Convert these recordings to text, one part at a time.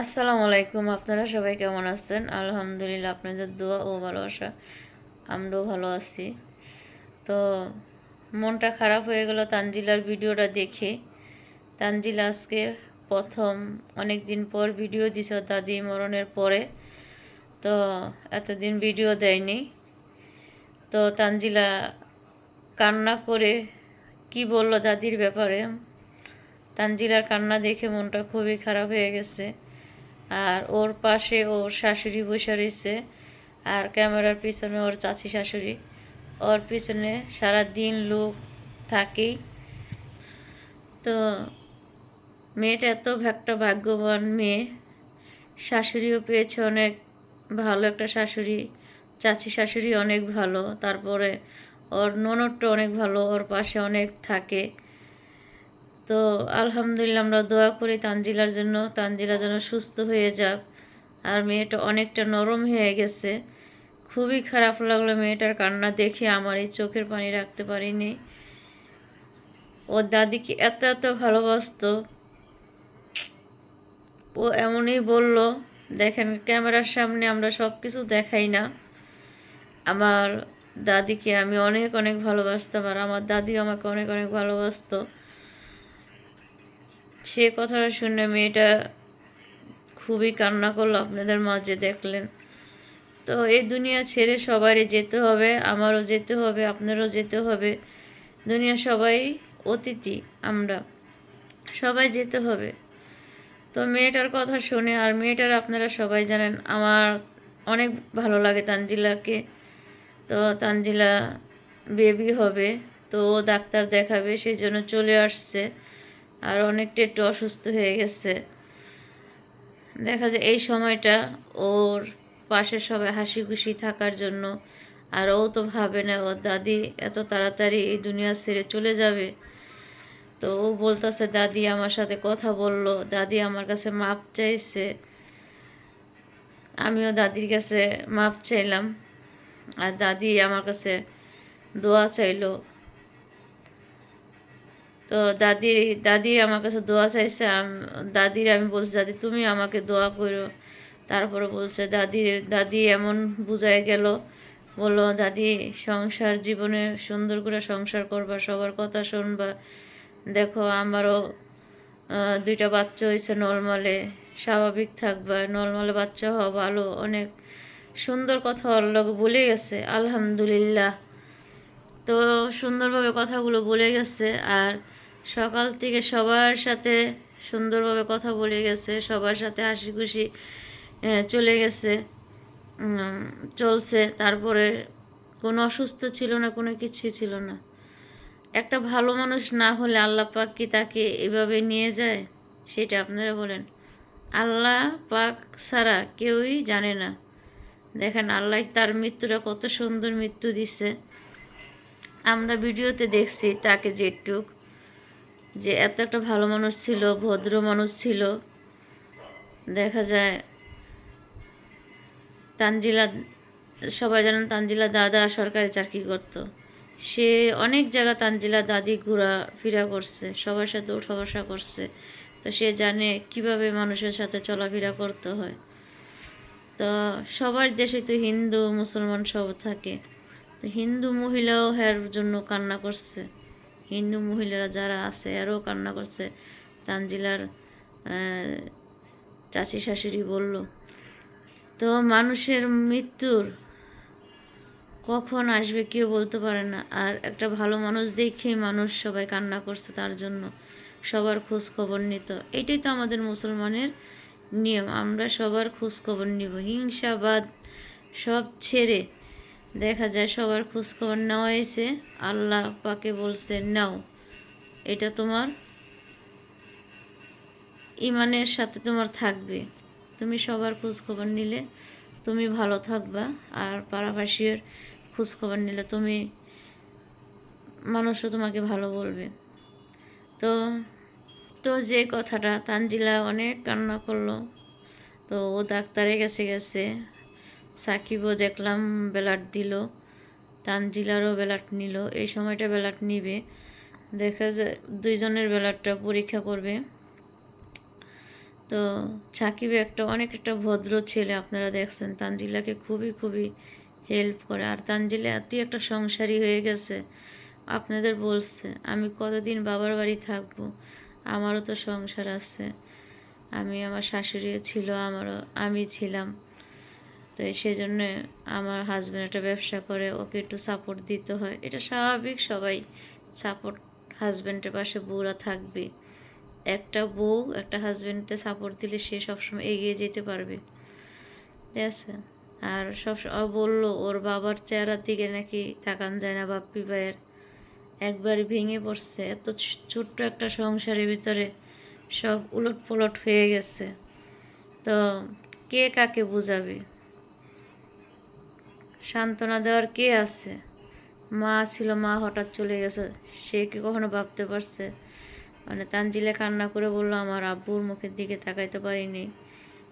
আসসালামু আলাইকুম, আপনারা সবাই কেমন আছেন? আলহামদুলিল্লাহ, আপনাদের দোয়া ও ভালোবাসা, আমরাও ভালো আছি। তো মনটা খারাপ হয়ে গেল তানজিলার ভিডিওটা দেখে। তানজিলা আজকে প্রথম অনেক দিন পর ভিডিও দিছে দাদি মরণের পরে। তো এতদিন ভিডিও দেয়নি। তো তানজিলা কান্না করে কি বলল দাদির ব্যাপারে? তানজিলার কান্না দেখে মনটা খুবই খারাপ হয়ে গেছে। আর ওর পাশে ওর শাশুড়ি বসে রয়েছে। আর ক্যামেরার পিছনে ওর চাচি শাশুড়ি। ওর পিছনে সারা দিন লোক থাকেই। তো মেয়েটা এত একটা ভাগ্যবান মেয়ে। শাশুড়িও পেয়েছে অনেক ভালো একটা শাশুড়ি। চাচি শাশুড়ি অনেক ভালো। তারপরে ওর ননদটা অনেক ভালো। ওর পাশে অনেক থাকে। তো আলহামদুলিল্লাহ আমরা দোয়া করি তানজিলার জন্য। তানজিলা যেন সুস্থ হয়ে যাক। আর মেয়েটা অনেকটা নরম হয়ে গেছে। খুবই খারাপ লাগল মেয়েটার কান্না দেখে। আমার এই চোখের পানি রাখতে পারিনি। ওর দাদিকে এত এত ভালোবাসতো। ও এমনই বলল, দেখেন, ক্যামেরার সামনে আমরা সব কিছু দেখাই না। আমার দাদিকে আমি অনেক অনেক ভালোবাসতাম। আর আমার দাদিও আমাকে অনেক অনেক ভালোবাসতো। সে কথাটা শুনে মেয়েটা খুবই কান্না করল। আপনাদের মাঝে দেখলেন। তো এই দুনিয়া ছেড়ে সবারই যেতে হবে, আমারও যেতে হবে, আপনারও যেতে হবে। দুনিয়া সবাই অতিথি, আমরা সবাই যেতে হবে। তো মেয়েটার কথা শুনে, আর মেয়েটার আপনারা সবাই জানেন, আমার অনেক ভালো লাগে তানজিলাকে। তো তানজিলা বেবি হবে, তো ও ডাক্তার দেখাবে সেই জন্য চলে আসছে। আর অনেকটা একটু অসুস্থ হয়ে গেছে। দেখা যায় এই সময়টা ওর পাশে সবাই হাসি খুশি থাকার জন্য আর ও তো ভাবে না ওর দাদি এত তাড়াতাড়ি এই দুনিয়া ছেড়ে চলে যাবে। তো ও বলতেছে, দাদি আমার সাথে কথা বলল, দাদি আমার কাছে মাপ চাইছে। আমিও দাদির কাছে মাপ চাইলাম। আর দাদি আমার কাছে দোয়া চাইলো তো দাদি দাদি আমার কাছে দোয়া চাইছে দাদির আমি বলছি, দাদি, তুমি আমাকে দোয়া করো। তারপরে বলছে, দাদি দাদি এমন বুঝায় গেল। বলল, দাদি, সংসার জীবনে সুন্দর করে সংসার করবা, সবার কথা শুনবা। দেখো, আমারও দুইটা বাচ্চা হয়েছে নর্মালে, স্বাভাবিক থাকবা, নর্মালে বাচ্চা হওয়া ভালো। অনেক সুন্দর কথা ওর লোক বলে গেছে, আলহামদুলিল্লাহ। তো সুন্দরভাবে কথাগুলো বলে গেছে আর সকাল থেকে সবার সাথে সুন্দরভাবে কথা বলে গেছে, সবার সাথে হাসি খুশি চলে গেছে চলছে, তারপরে কোনো অসুস্থ ছিল না, কোনো কিছুই ছিল না। একটা ভালো মানুষ না হলে আল্লাহ পাক কি তাকে এভাবে নিয়ে যায়? সেটা আপনারা বলেন। আল্লাহ পাক ছাড়া কেউই জানে না। দেখেন আল্লাহ তার মৃত্যুটা কত সুন্দর মৃত্যু দিছে। আমরা ভিডিওতে দেখছি তাকে যেটুক, যে এত একটা ভালো মানুষ ছিল, ভদ্র মানুষ ছিল। দেখা যায় তানজিলা, সবাই জানেন তানজিলা দাদা সরকারি চাকরি করতো। সে অনেক জায়গা তানজিলা দাদি ঘোরা ফিরা করছে, সবার সাথে উঠা বসা করছে। তো সে জানে কীভাবে মানুষের সাথে চলাফেরা করতে হয়। তো সবার দেশে তো হিন্দু, মুসলমান সব থাকে। হিন্দু মহিলাও হ্যার জন্য কান্না করছে। হিন্দু মহিলারা যারা আছে, এরও কান্না করছে। তানজিলার চাচি শাশুড়ি বলল, তো মানুষের মৃত্যুর কখন আসবে কেউ বলতে পারে না। আর একটা ভালো মানুষ দেখে মানুষ সবাই কান্না করছে তার জন্য। সবার খোঁজ খবর নিত। এটাই তো আমাদের মুসলমানের নিয়ম। আমরা সবার খোঁজ খবর নিব। হিংসাবাদ সব ছেড়ে দেখা যায় সবার খোঁজখবর নেওয়া হয়েছে। আল্লাহ পাকে বলছে, নাও, এটা তোমার ইমানের সাথে তোমার থাকবে। তুমি সবার খোঁজখবর নিলে তুমি ভালো থাকবা, আর পাড়াভাষীর খোঁজখবর নিলে তুমি মানুষও তোমাকে ভালো বলবে। তো তো যে কথাটা তানজিলা অনেক কান্না করল, তো ও ডাক্তারে গেছে গেছে। সাকিবও দেখলাম, ব্যালাট দিল। তানজিলারও ব্যালাট নিল। এই সময়টা ব্যালাট নিবে। দেখা যায় দুইজনের ব্যালাটটা পরীক্ষা করবে। তো সাকিব একটা, অনেক একটা ভদ্র ছেলে আপনারা দেখছেন। তানজিলাকে খুবই খুবই হেল্প করে। আর তানজিলা এতই একটা সংসারী হয়ে গেছে, আপনাদের বলছে, আমি কতদিন বাবার বাড়ি থাকব? আমারও তো সংসার আছে। আমি আমার শাশুড়িও ছিল, আমারও, আমি ছিলাম। তো সেজন্য আমার হাজব্যান্ড একটা ব্যবসা করে, ওকে একটু সাপোর্ট দিতে হয়। এটা স্বাভাবিক, সবাই সাপোর্ট হাজব্যান্ডের পাশে বউরা থাকবে। একটা বউ একটা হাজব্যান্ডকে সাপোর্ট দিলে সে সবসময় এগিয়ে যেতে পারবে। ঠিক আছে? আর সব বলল, ওর বাবার চেহারার দিকে নাকি তাকান যায় না বাপ্পি ভাইয়ের। একবার ভেঙে পড়ছে। এত ছোট্ট একটা সংসারের ভিতরে সব উলট পালট হয়ে গেছে। তো কে কাকে বোঝাবে? সান্ত্বনা দেওয়ার কে আছে? মা ছিল, মা হঠাৎ চলে গেছে। সে কি কখনো ভাবতে পারছে? মানে তানজিলে কান্না করে বলল, আমার আব্বুর মুখের দিকে তাকাইতে পারিনি।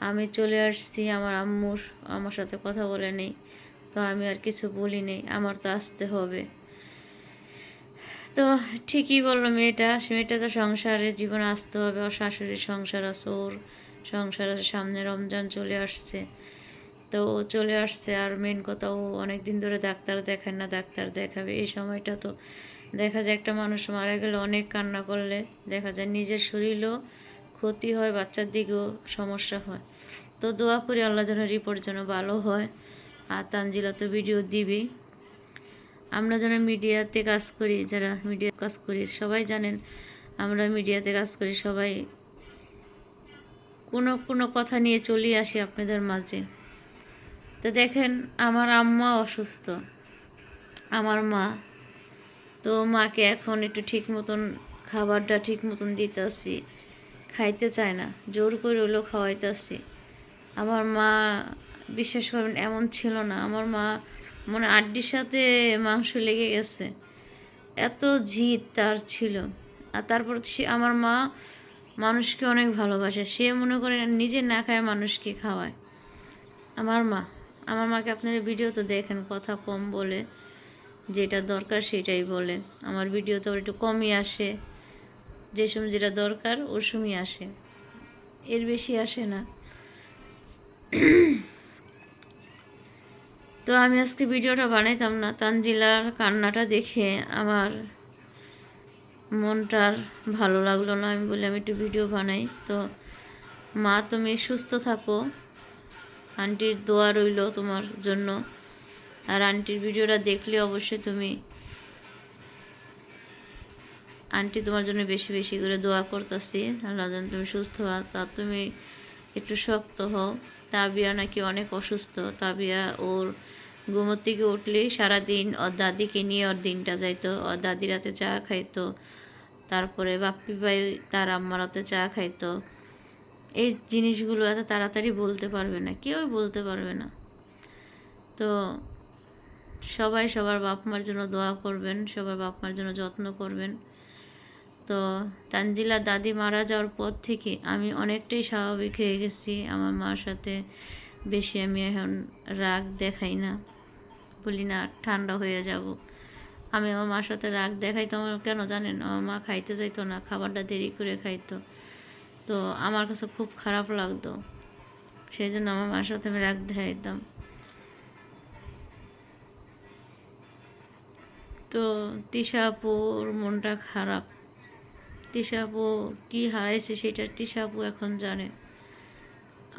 আমি চলে আসছি আমার আম্মুর, আমার সাথে কথা বলে নেই। তো আমি আর কিছু বলি নেই, আমার তো আসতে হবে। তো ঠিকই বলল মেয়েটা। সে মেয়েটা তো সংসারে জীবনে আসতে হবে। ওর শাশুড়ির সংসার আছে, ওর সংসার আছে। সামনে রমজান চলে আসছে। তো ও চলে আসছে আর মেন কথা ও অনেক দিন ধরে ডাক্তার দেখায় না, ডাক্তার দেখাবে। এই সময়টা তো দেখা যায় একটা মানুষ মারা গেলে অনেক কান্না করলে, দেখা যায় নিজের শরীরও ক্ষতি হয়, বাচ্চার দিকেও সমস্যা হয়। তো দোয়া করি আল্লাহ যেন রিপোর্ট যেন ভালো হয়। আর তানজিলা তো ভিডিও দিবেই। আমরা যারা মিডিয়াতে কাজ করি, যারা মিডিয়া কাজ করি, সবাই জানেন, আমরা মিডিয়াতে কাজ করি, সবাই কোনো কোনো কথা নিয়ে চলে আসি আপনাদের মাঝে। তো দেখেন, আমার আম্মা অসুস্থ, আমার মা। তো মাকে এখন একটু ঠিক মতন খাবারটা ঠিক মতন দিতেছি, খাইতে চায় না, জোর করে হলেও খাওয়াইতেছি। আমার মা, বিশ্বাস করবেন, এমন ছিল না। আমার মা মানে আড্ডির সাথে মাংস লেগে গেছে, এত জিদ তার ছিল। আর তারপর সে, আমার মা মানুষকে অনেক ভালোবাসে, সে মনে করে নিজে না খায় মানুষকে খাওয়ায়। আমার মা। আমার মাকে আপনারা ভিডিও তো দেখেন, কথা কম বলে, যেটা দরকার সেটাই বলে। আমার ভিডিও তো একটু কমই আসে, যে সময় যেটা দরকার ওর সময় আসে। এর বেশি আসে না। তো আমি আজকে ভিডিওটা বানাইতাম না, তানজিলার কান্নাটা দেখে আমার মনটার ভালো লাগল না। আমি বলি আমি একটু ভিডিও বানাই। তো মা, তুমি সুস্থ থাকো। আন্টির দোয়া রইল তোমার জন্য। আর আন্টির ভিডিওটা দেখলে অবশ্যই তুমি আন্টি তোমার জন্য বেশি বেশি করে দোয়া করতেছি। আল্লাহ যেন তুমি সুস্থ হও। তা তুমি একটু শক্ত হও। তাবিয়া নাকি অনেক অসুস্থ। তাবিয়া ওর ঘুমোর থেকে উঠলেই সারাদিন ওর দাদিকে নিয়ে ওর দিনটা যাইতো। ওর দাদি রাতে চা খাইতো। তারপরে বাপ্পি ভাই তার আম্মার হাতে চা খাইতো। এই জিনিসগুলো এত তাড়াতাড়ি বলতে পারবে না, কেউই বলতে পারবে না। তো সবাই সবার বাপ মার জন্য দোয়া করবেন, সবার বাপ মার জন্য যত্ন করবেন। তো তানজিলা দাদি মারা যাওয়ার পর থেকে আমি অনেকটাই স্বাভাবিক হয়ে গেছি, আমার মার সাথে বেশি আমি এখন রাগ দেখাই না। বলি, না, ঠান্ডা হয়ে যাব। আমি আমার মার সাথে রাগ দেখাইতাম কেন জানেন? আমার মা খাইতে যাইতো না, খাবারটা দেরি করে খাইতো। তো আমার কাছে খুব খারাপ লাগতো। সেই জন্য আমার মার সাথে আমি রাগ দেখাইতাম। তো তিশা আপুর মনটা খারাপ। তিশা আপু কী হারাইছে সেটা তিশা আপু এখন জানে।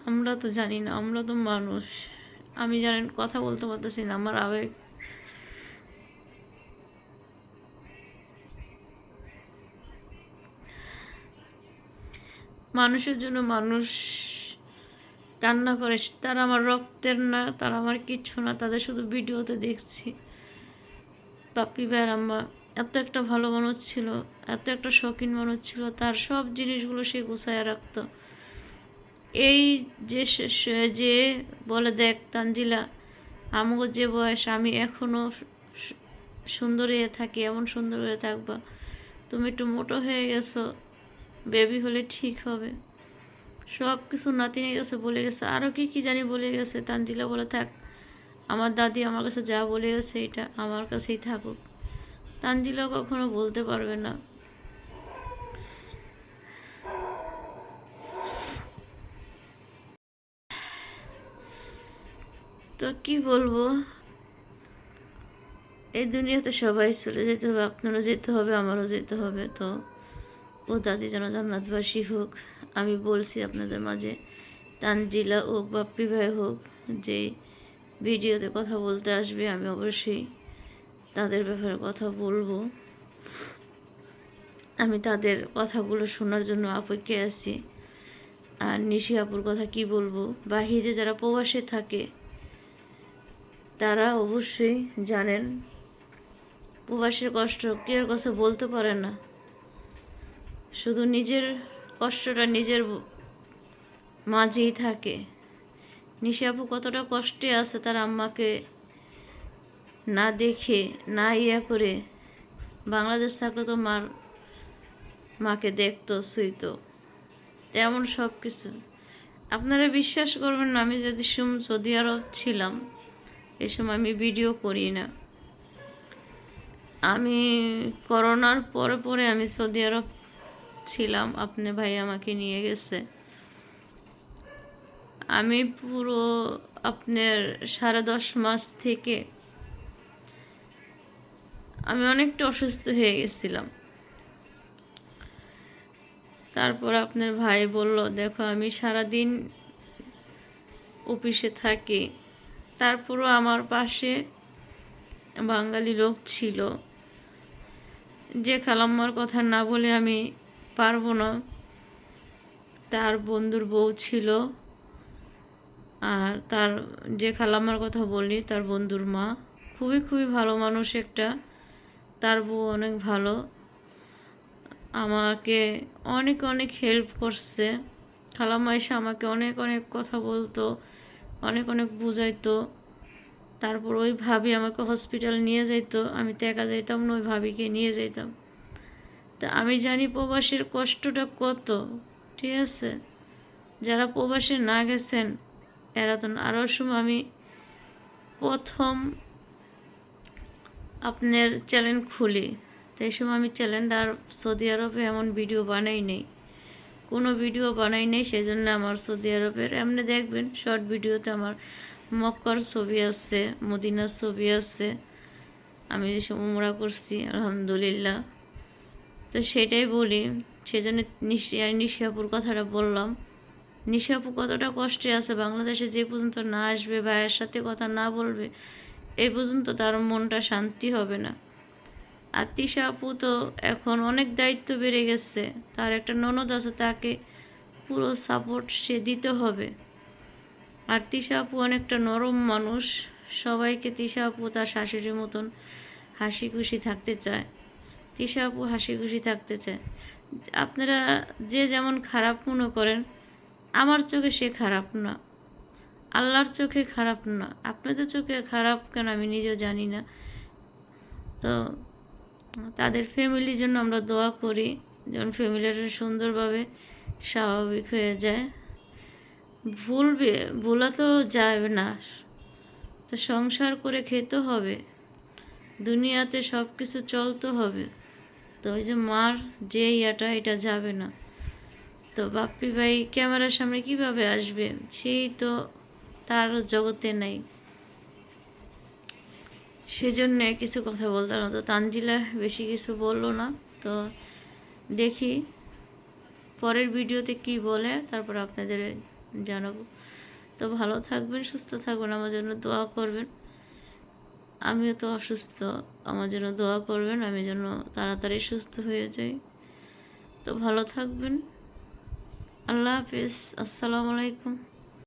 আমরা তো জানি না, আমরা তো মানুষ। আমি জানেন, কথা বলতে পারতেছি না। আমার আবেগ মানুষের জন্য মানুষ কান্না করে, তারা আমার রক্তের না, তারা আমার কিচ্ছু না, তাদের শুধু ভিডিওতে দেখছি। পাপ্পি ভাইয়ের আম্মা, এত একটা ভালো মানুষ ছিল, এত একটা শৌখিন মানুষ ছিল, তার সব জিনিসগুলো সে গুছায় রাখতো। এই যে যে বলে, দেখ তানজিলা আমাকে যে বয়স, আমি এখনও সুন্দর হয়ে থাকি, এমন সুন্দর হয়ে থাকবা। তুমি একটু মোটো হয়ে গেছো বেবি হলে ঠিক হবে। সব কিছু নাতিনে গেছে বলে গেছে। আরও কি কী জানি বলে গেছে। তানজিলা বলে, থাক, আমার দাদি আমার কাছে যা বলে গেছে, এটা আমার কাছেই থাকুক। তানজিলা কখনো বলতে পারবে না। তো কি বলব? এই দুনিয়াতে সবাই চলে যেতে হবে। আপনারও যেতে হবে, আমারও যেতে হবে। তো ও দাদি যেন জান্নাতবাসী হোক, আমি বলছি আপনাদের মাঝে, তানজিলা হোক বাপ্পি ভাই হোক, যে ভিডিওতে কথা বলতে আসবে, আমি অবশ্যই তাদের ব্যাপারে কথা বলব। আমি তাদের কথাগুলো শোনার জন্য অপেক্ষে আছি। আর নিশি আপুর কথা কি বলব? বাহিরে যারা প্রবাসে থাকে, তারা অবশ্যই জানেন, প্রবাসের কষ্ট কি আর কথা বলতে পারে না। শুধু নিজের কষ্টটা নিজের মাঝেই থাকে। নিশি আপু কতটা কষ্টে আছে তার আম্মাকে না দেখে, না ইয়া করে বাংলাদেশ থাকলে তো মার, মাকে দেখতো, শুইতো। তেমন সব কিছু। আপনারা বিশ্বাস করবেন না, আমি যদি সৌদি আরব ছিলাম, এ সময় আমি ভিডিও করি না। আমি করোনার পরে পরে আমি সৌদি আরব ছিলাম, আপনি ভাই আমাকে নিয়ে গেছে। আমি পুরো আপনার সাড়ে দশ মাস থেকে আমি অনেকটা অসুস্থ হয়ে গেছিলাম। তারপর আপনার ভাই বলল, দেখো, আমি সারাদিন অফিসে থাকি। তারপরও আমার পাশে বাঙালি লোক ছিল। যে খালাম্মার কথা না বলে আমি পারব না। তার বন্ধুর বউ ছিল। আর তার যে খালাম্মার কথা বলি তার বন্ধুর মা। খুবই খুবই ভালো মানুষ একটা। তার বউ অনেক ভালো। আমাকে অনেক অনেক হেল্প করছে। খালাম্মা এসে আমাকে অনেক অনেক কথা বলতো, অনেক অনেক বুঝাইতো। তারপর ওই ভাবি আমাকে হসপিটাল নিয়ে যাইতো। আমি তো একা যাইতাম না, ওই ভাবিকে নিয়ে যাইতাম। তা আমি জানি প্রবাসীর কষ্টটা কত, ঠিক আছে? যারা প্রবাসে না গেছেন, এরা তো আরও সময় আমি প্রথম আপনার চ্যানেল খুলি। তো এই সময় আমি চ্যানেলটা আর সৌদি আরবে এমন ভিডিও বানাই নেই। কোনো ভিডিও বানাই নেই সেই জন্য আমার সৌদি আরবের, এমনি দেখবেন শর্ট ভিডিওতে আমার মক্কার ছবি আছে, মদিনার ছবি আছে। আমি যে সময় করছি, আলহামদুলিল্লাহ। তো সেটাই বলি, সেজন্য নিশি নিশিয়াপুর কথাটা বললাম। নিশাপু কতটা কষ্টে আছে, বাংলাদেশে যে পর্যন্ত না আসবে, ভাইয়ের সাথে কথা না বলবে এই পর্যন্ত তার মনটা শান্তি হবে না। আর তিশা আপু তো এখন অনেক দায়িত্ব বেড়ে গেছে, তার একটা ননদ আছে, তাকে পুরো সাপোর্ট সে দিতে হবে। আর তিশা আপু অনেকটা নরম মানুষ, সবাইকে তিশা আপু তার শাশুড়ির মতন হাসি খুশি থাকতে চায়। তিশা আপু হাসি খুশি থাকতে চায়। আপনারা যে যেমন খারাপ মনে করেন, আমার চোখে সে খারাপ না। আল্লাহর চোখে খারাপ না। আপনাদের চোখে খারাপ কেন আমি নিজেও জানি না। তো তাদের ফ্যামিলির জন্য আমরা দোয়া করি যেমন ফ্যামিলিটা সুন্দরভাবে স্বাভাবিক হয়ে যায়। ভুলবে ভোলা তো যাবে না। তো সংসার করে খেতে হবে। দুনিয়াতে সব কিছু চলতে হবে। তো ওই যে মার যে ইয়াটা, এটা যাবে না। তো বাপ্পি ভাই ক্যামেরার সামনে কীভাবে আসবে? সেই তো তার জগতে নাই। সেজন্য কিছু কথা বলতে না। তো তানজিলা বেশি কিছু বলল না। তো দেখি পরের ভিডিওতে কি বলে, তারপর আপনাদের জানাব। তো ভালো থাকবেন, সুস্থ থাকবেন। আমার জন্য দোয়া করবেন। আমিও তো অসুস্থ। আমার জন্য দোয়া করবেন, আমি যেন তাড়াতাড়ি সুস্থ হয়ে যাই। তো ভালো থাকবেন। আল্লাহ হাফিজ। আসসালামু আলাইকুম।